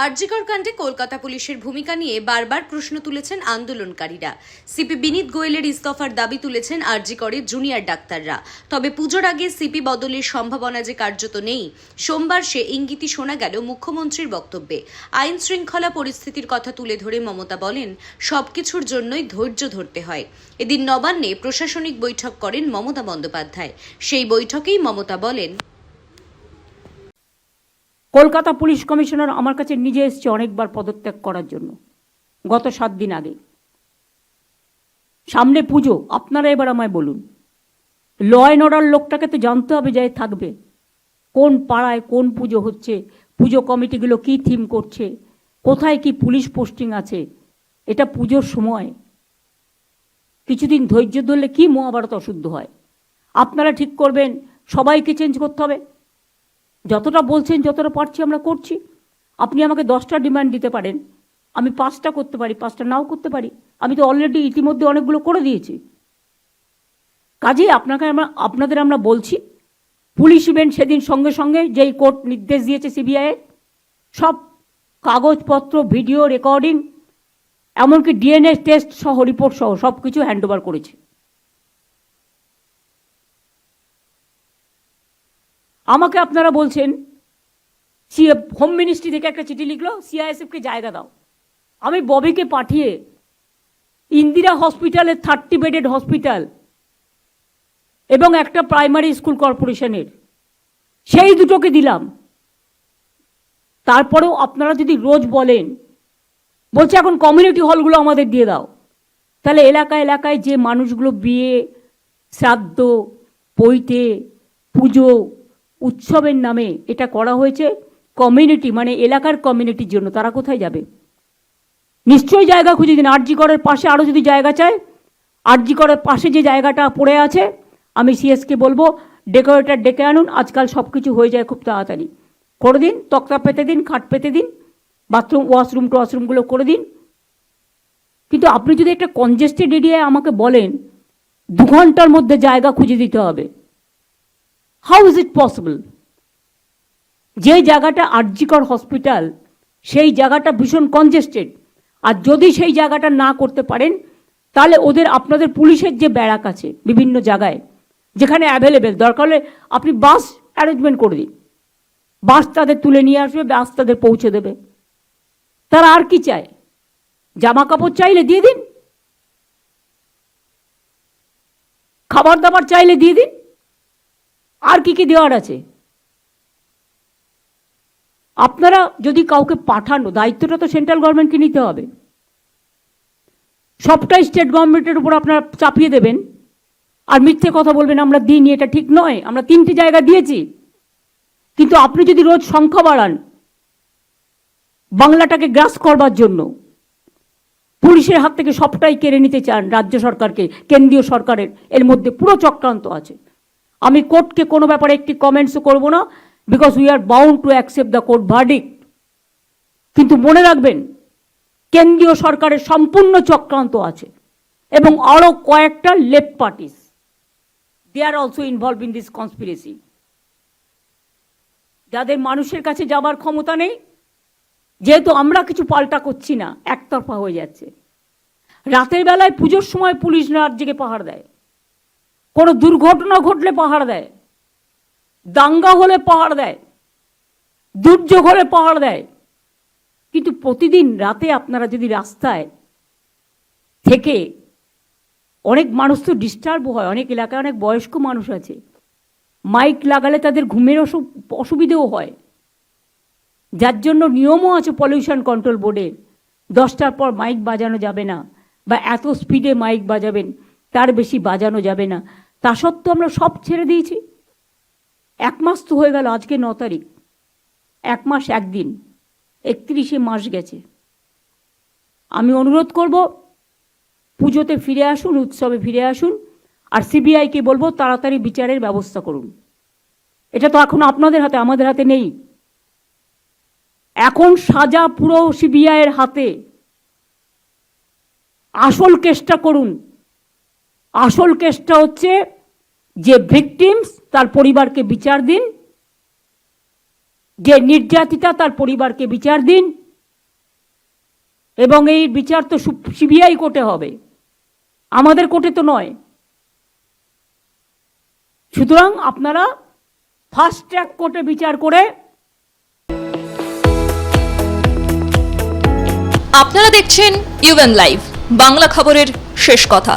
আরজিকর কাণ্ডে কলকাতা পুলিশের ভূমিকা নিয়ে বারবার প্রশ্ন তুলেছেন আন্দোলনকারীরা। সিপি বিনীত গোয়েলের ইস্তফার দাবি তুলেছেন আরজিকরের জুনিয়র ডাক্তাররা। তবে পুজোর আগে সিপি বদলের সম্ভাবনা যে কার্যত নেই, সোমবার সে ইঙ্গিতই শোনা গেল মুখ্যমন্ত্রীর বক্তব্যে। আইন শৃঙ্খলা পরিস্থিতির কথা তুলে ধরে মমতা বলেন, সবকিছুর জন্যই ধৈর্য ধরতে হয়। এদিন নবান্নে প্রশাসনিক বৈঠক করেন মমতা বন্দ্যোপাধ্যায়। সেই বৈঠকেই মমতা বলেন কলকাতা পুলিশ কমিশনার আমার কাছে নিজে এসছে অনেকবার পদত্যাগ করার জন্য, গত সাত দিন আগে। সামনে পুজো, আপনারা এবার আমায় বলুন। ল অ্যান্ড অর্ডার লোকটাকে তো জানতে হবে যে থাকবে। কোন পাড়ায় কোন পুজো হচ্ছে, পুজো কমিটিগুলো কি থিম করছে, কোথায় কি পুলিশ পোস্টিং আছে, এটা পুজোর সময়। কিছুদিন ধৈর্য ধরলে কি মহাভারত অশুদ্ধ হয়? আপনারা ঠিক করবেন, সবাইকে চেঞ্জ করতে হবে। যতটা বলছেন, যতটা পারছি আমরা করছি। আপনি আমাকে দশটা ডিমান্ড দিতে পারেন। আমি পাঁচটা করতে পারি, পাঁচটা নাও করতে পারি। আমি তো অলরেডি ইতিমধ্যে অনেকগুলো করে দিয়েছি। কাজেই আপনাকে আমরা, আপনাদের আমরা বলছি, পুলিশ ইভেন্ট সেদিন সঙ্গে সঙ্গে যেই কোর্ট নির্দেশ দিয়েছে সিবিআইয়ের সব কাগজপত্র ভিডিও রেকর্ডিং এমনকি ডিএনএ টেস্ট সহ রিপোর্ট সহ সব কিছু হ্যান্ড ওভার করেছে। আমাকে আপনারা বলছেন সি হোম মিনিস্ট্রি থেকে একটা চিঠি লিখলো সিআইএসএফকে জায়গা দাও। আমি ববিকে পাঠিয়ে ইন্দিরা হসপিটালের থার্টি বেডেড হসপিটাল এবং একটা প্রাইমারি স্কুল কর্পোরেশনের, সেই দুটোকে দিলাম। তারপরেও আপনারা যদি রোজ বলেন, বলছে এখন কমিউনিটি হলগুলো আমাদের দিয়ে দাও। তাহলে এলাকা এলাকায় যে মানুষগুলো বিয়ে, শ্রাদ্ধ, পৈতে, পুজো উৎসবের নামে এটা করা হয়েছে কমিউনিটি মানে এলাকার কমিউনিটির জন্য। তারা কোথায় যাবে? নিশ্চয়ই জায়গা খুঁজে দিন। আরজি করের পাশে আরও যদি জায়গা চায় আরজি করের পাশে যে জায়গাটা পড়ে আছে, আমি সিএসকে বলব ডেকোরেটার ডেকে আনুন, আজকাল সব কিছু হয়ে যায় খুব তাড়াতাড়ি। করে দিন, তক্তা পেতে দিন, খাট পেতে দিন বাথরুম ওয়াশরুম ওয়াশরুমগুলো করে দিন। কিন্তু আপনি যদি একটা কনজেস্টেড এরিয়ায় আমাকে বলেন, দু ঘণ্টার মধ্যে জায়গা খুঁজে দিতে হবে। হাউ ইজ ইট পসিবল যে জায়গাটা আরজিকর হসপিটাল সেই জায়গাটা ভীষণ কনজেস্টেড আর যদি সেই জায়গাটা না করতে পারেন, তাহলে ওদের আপনাদের পুলিশের যে ব্যারাক আছে বিভিন্ন জায়গায়, যেখানে অ্যাভেলেবেল দরকার হলে আপনি বাস অ্যারেঞ্জমেন্ট করে দিন। বাস তাদের তুলে নিয়ে আসবে বাস তাদের পৌঁছে দেবে। তারা আর কি চায়? জামা কাপড় চাইলে দিয়ে দিন। খাবার দাবার চাইলে দিয়ে দিন। আর কি কি দেওয়ার আছে? আপনারা যদি কাউকে পাঠানো, দায়িত্বটা তো সেন্ট্রাল গভর্নমেন্টকে নিতে হবে। সবটাই স্টেট গভর্নমেন্টের উপর আপনারা চাপিয়ে দেবেন। আর মিথ্যে কথা বলবেন, আমরা দিইনি, এটা ঠিক নয়। আমরা তিনটি জায়গা দিয়েছি। কিন্তু আপনি যদি রোজ সংখ্যা বাড়ান, বাংলাটাকে গ্রাস করবার জন্য, পুলিশের হাত থেকে সবটাই কেড়ে নিতে চান রাজ্য সরকারকে, কেন্দ্রীয় সরকারের, এর মধ্যে পুরো চক্রান্ত আছে। আমি কোর্টকে কোনো ব্যাপারে একটি কমেন্টসও করব না because we are bound to accept the court verdict কিন্তু মনে রাখবেন, কেন্দ্রীয় সরকারের সম্পূর্ণ চক্রান্ত আছে, এবং আরও কয়েকটা left parties they are also involve in this conspiracy যাদের মানুষের কাছে যাবার ক্ষমতা নেই, যেহেতু আমরা কিছু পাল্টা করছি না, একতরফা হয়ে যাচ্ছে। রাতের বেলায় পুজোর সময় পুলিশ রাজ্যকে পাহাড় দেয়। কোনো দুর্ঘটনা ঘটলে পাহাড় দেয়, দাঙ্গা হলে পাহাড় দেয়, দুর্যোগ হলে পাহাড় দেয়। কিন্তু প্রতিদিন রাতে আপনারা যদি রাস্তায় থেকে অনেক মানুষ তো ডিস্টার্ব হয়, অনেক এলাকায় অনেক বয়স্ক মানুষ আছে মাইক লাগালে তাদের ঘুমের অসু- অসুবিধেও হয়। যার জন্য নিয়মও আছে পলিউশন কন্ট্রোল বোর্ডের দশটার পর মাইক বাজানো যাবে না, বা এত স্পিডে মাইক বাজাবেন, তার বেশি বাজানো যাবে না। তা সত্ত্বেও আমরা সব ছেড়ে দিয়েছি। এক মাস তো হয়ে গেল, আজকে ন তারিখ। এক মাস একদিন, একত্রিশে মাস গেছে। আমি অনুরোধ করব, পুজোতে ফিরে আসুন, উৎসবে ফিরে আসুন, আর সিবিআইকে বলব, তাড়াতাড়ি বিচারের ব্যবস্থা করুন। এটা তো এখন আপনাদের হাতে, আমাদের হাতে নেই। এখন সাজা পুরো সিবিআইয়ের হাতে। আসল কেসটা করুন। আসল কেসটা হচ্ছে যে ভিকটিমস তার পরিবারকে বিচার দিন, যে নির্যাতিতা তার পরিবারকে বিচার দিন, এবং এই বিচার তো সিবিআই কোর্টে হবে। আমাদের কোর্টে তো নয়। সুতরাং আপনারা ফাস্ট ট্র্যাক কোর্টে বিচার করে আপনারা দেখছেন ইউএন লাইভ বাংলা খবরের শেষ কথা।